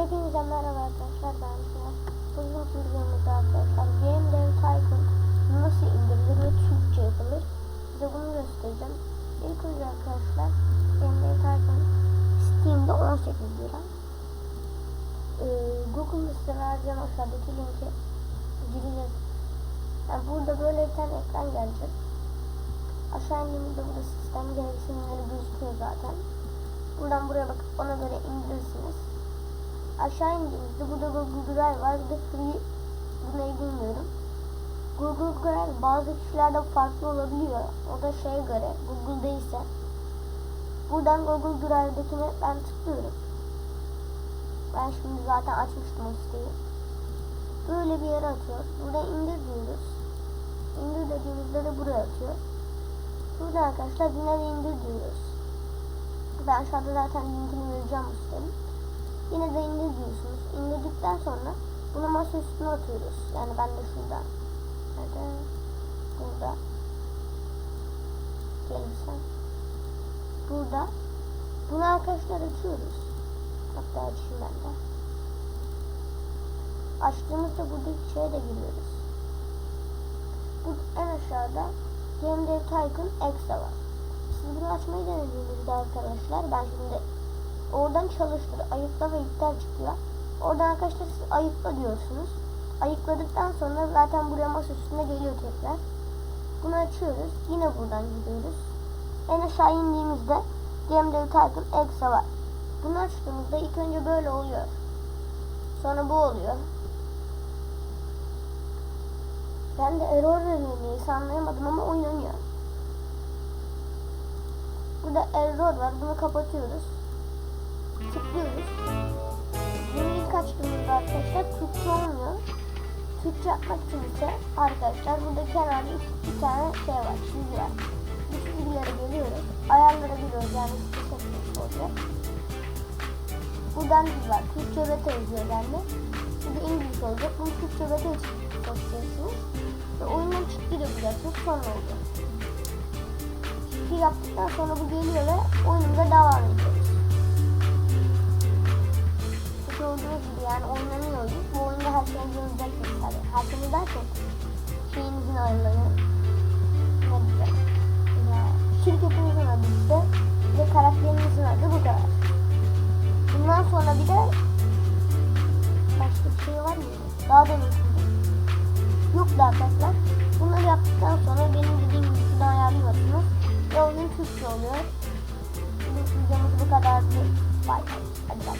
Hepinize merhaba arkadaşlar ben Sinan. Bugünkü videomuzda arkadaşlar Game Dev Tycoon nasıl indirilir ve Türkçe yapılır size bunu göstereceğim. İlk önce arkadaşlar Game Dev Tycoon Steam'de 18 lira. Ee, Google'da size vereceğim aşağıdaki linke gireceğiz. Yani burada böyle bir tane ekran gelecek. Aşağı indiğimizde burada sistem gereksinimleri gözüküyor zaten. Buradan buraya bakıp ona göre indirirsiniz aşağı indiğimizde burada Google Drive var. Bir de Free bu ne bilmiyorum. Google Drive bazı kişilerde farklı olabiliyor. O da şeye göre Google değilse. Buradan Google Drive'dakine ben tıklıyorum. Ben şimdi zaten açmıştım o siteyi. Böyle bir yere atıyor. Burada indir diyoruz. İndir dediğimizde de buraya atıyor. Burada arkadaşlar yine de indir diyoruz. Ben aşağıda zaten linkini vereceğim bu sitenin. Yine de indir diyorsunuz. İndirdikten sonra bunu masa üstüne atıyoruz. Yani ben de şurada. Nerede? Burada. Gelirsen. Burada. Bunu arkadaşlar açıyoruz. Hatta açayım ben de. Açtığımızda buradaki şeye de giriyoruz. Bu en aşağıda Game Dev Tycoon Extra var. Siz bunu açmayı denediğinizde arkadaşlar ben şimdi Oradan çalıştır, ayıkla ve iptal çıkıyor. Oradan arkadaşlar siz ayıkla diyorsunuz. Ayıkladıktan sonra zaten buraya masa üstüne geliyor tekrar. Bunu açıyoruz. Yine buradan gidiyoruz. En aşağı indiğimizde GameDev Tycoon Extra var. Bunu açtığımızda ilk önce böyle oluyor. Sonra bu oluyor. Ben de error veriyor neyse anlayamadım ama oynanıyor. Burada error var. Bunu kapatıyoruz tıklıyoruz. Bunu ilk açtığımızda arkadaşlar Türkçe olmuyor. Türkçe yapmak için ise arkadaşlar burada kenarda iki tane şey var, çizgi var. Bu çizgilere geliyoruz. Ayarlara giriyoruz yani site seçmiş olacak. Buradan biz var. Türkçe beta yazıyor bende. Burada İngiliz olacak. Bunu Türkçe beta seçeceksiniz. Ve oyundan çıktı yapacaksınız. Sonra olacak. Çıktı yaptıktan sonra bu geliyor ve oyunumuza devam ediyoruz gördüğünüz gibi yani oynanıyor. Bu oyunda her şeyi göreceksiniz tabi. Her şeyi derken şeyinizin ayarları ne güzel. Yani şirketinizin adı işte ve karakterinizin adı bu kadar. Bundan sonra bir de başka bir şey var mı? Daha da Yok da arkadaşlar. Bunları yaptıktan sonra benim dediğim gibi şuradan ayarlıyorsunuz. Ve oyun Türkçe oluyor. Videomuz bu kadardı. Bye bye. Hadi bye.